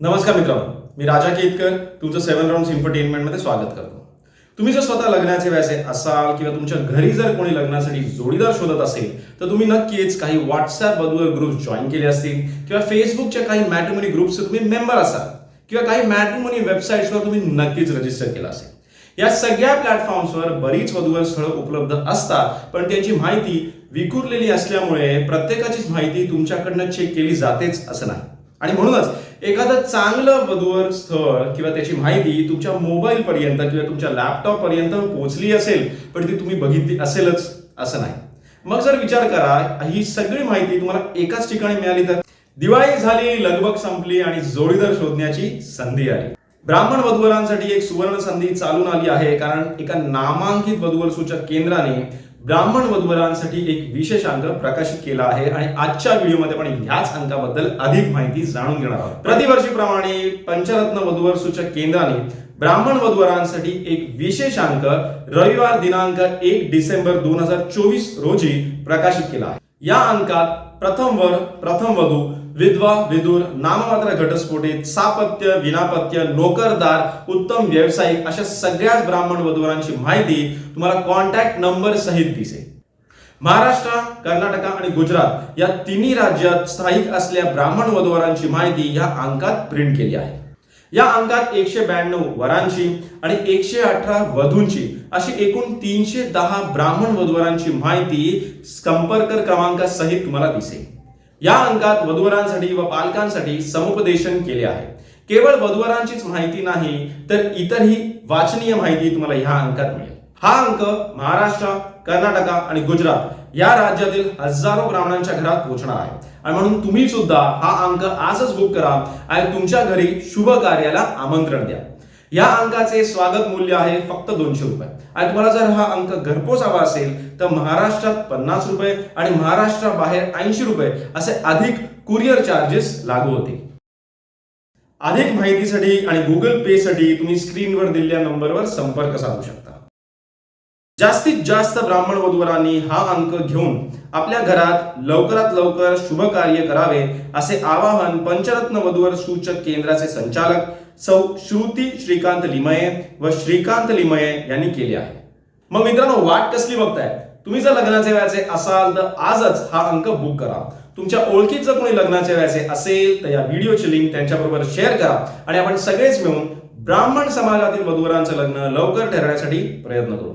नमस्कार मित्रांनो मी राजा केतकर तुमचं सेव्हन राऊंड इन्फरटेनमेंटमध्ये स्वागत करतो. तुम्ही जर स्वतः लग्नाचे व्यासे असाल किंवा तुमच्या घरी जर कोणी लग्नासाठी जोडीदार शोधत असेल तर तुम्ही नक्कीच काही व्हॉट्सअप वधूवर ग्रुप जॉईन केले असतील किंवा फेसबुकच्या काही मॅट्रिमोनी ग्रुपचे तुम्ही मेंबर असाल किंवा काही मॅट्रिमोनी वेबसाईट्सवर तुम्ही नक्कीच रजिस्टर केलं असेल. या सगळ्या प्लॅटफॉर्म्सवर बरीच वधूवर स्थळं उपलब्ध असतात पण त्यांची माहिती विखुरलेली असल्यामुळे प्रत्येकाचीच माहिती तुमच्याकडनं चेक केली जातेच असं नाही. आणि म्हणूनच एखादं चांगलं वधूवर स्थळ किंवा त्याची माहिती तुमच्या मोबाईल पर्यंत किंवा तुमच्या लॅपटॉप पर्यंत पोहोचली असेल पण ती तुम्ही बघितली असेलच असं नाही. मग जर विचार करा ही सगळी माहिती तुम्हाला एकाच ठिकाणी मिळाली तर? दिवाळी झाली लगबग संपली आणि जोडीदार शोधण्याची संधी आली. ब्राह्मण वधूवरांसाठी एक सुवर्ण संधी चालून आली आहे कारण एका नामांकित वधूवर सूचक केंद्राने ब्राह्मण वधूवरांसाठी एक विशेष अंक प्रकाशित केला आहे आणि आजच्या व्हिडिओमध्ये आपण ह्याच अंकाबद्दल अधिक माहिती जाणून घेणार आहोत. प्रतिवर्षीप्रमाणे पंचरत्न वधूवर सूचक केंद्राने ब्राह्मण वधूवरांसाठी एक विशेष अंक रविवार दिनांक एक डिसेंबर दोन हजार चोवीस रोजी प्रकाशित केला आहे. या अंकात प्रथम वर प्रथम वधू विधवा विदूर नाममात्र घटस्फोटीत सापत्य विनापत्य नोकरदार उत्तम व्यावसायिक अशा सगळ्याच ब्राह्मण वधूवरांची माहिती तुम्हाला कॉन्टॅक्ट नंबर सहित दिसेल. महाराष्ट्र कर्नाटक आणि गुजरात या तिन्ही राज्यात स्थायिक असलेल्या ब्राह्मण वधूवरांची माहिती या अंकात प्रिंट केली आहे. या अंकात एकशे ब्याण्णव वरांची आणि एकशे अठरा वधूंची अशी एकूण तीनशे दहा ब्राह्मण वधूवरांची माहिती संपर्क क्रमांकासहित तुम्हाला दिसेल. या अंकात वधूवरांसाठी व पालकांसाठी समुपदेशन केले आहे. केवळ वधूवरांचीच माहिती नाही तर इतरही वाचनीय माहिती तुम्हाला ह्या अंकात मिळेल. हा अंक महाराष्ट्र कर्नाटक आणि गुजरात या राज्यातील हजारो ब्राह्मणांच्या घरात पोहोचणार आहे. आणि म्हणून तुम्ही सुद्धा हा अंक आजच बुक करा आणि तुमच्या घरी शुभ कार्याला आमंत्रण द्या. या अंकाचे स्वागत मूल्य आहे फक्त दोनशे रुपये. आणि तुम्हाला जर हा अंक घरपोच हवा असेल तर महाराष्ट्रात पन्नास रुपये आणि महाराष्ट्राबाहेर ऐंशी रुपये असे अधिक कुरिअर चार्जेस लागू होतील अधिक माहितीसाठी आणि गुगल पे साठी तुम्ही स्क्रीनवर दिलेल्या नंबरवर संपर्क साधू शकता. जास्तीत जास्त ब्राह्मण वधूवरांनी हा अंक घेऊन आपल्या घरात लवकरात लवकर शुभ कार्य करावे असे आवाहन पंचरत्न वधूवर सूचक केंद्राचे संचालक सौ श्रुती श्रीकांत लिमये व श्रीकांत लिमये यांनी केले आहे. मग मित्रांनो वाट कसली बघताय? तुम्ही जर लग्नाचे व्हायचे असाल तर आजच हा अंक बुक करा. तुमच्या ओळखीत जर कोणी लग्नाचे व्हायचे असेल तर या व्हिडिओची लिंक त्यांच्याबरोबर शेअर करा आणि आपण सगळेच मिळून ब्राह्मण समाजातील वधूवरांचं लग्न लवकर ठरवण्यासाठी प्रयत्न करू.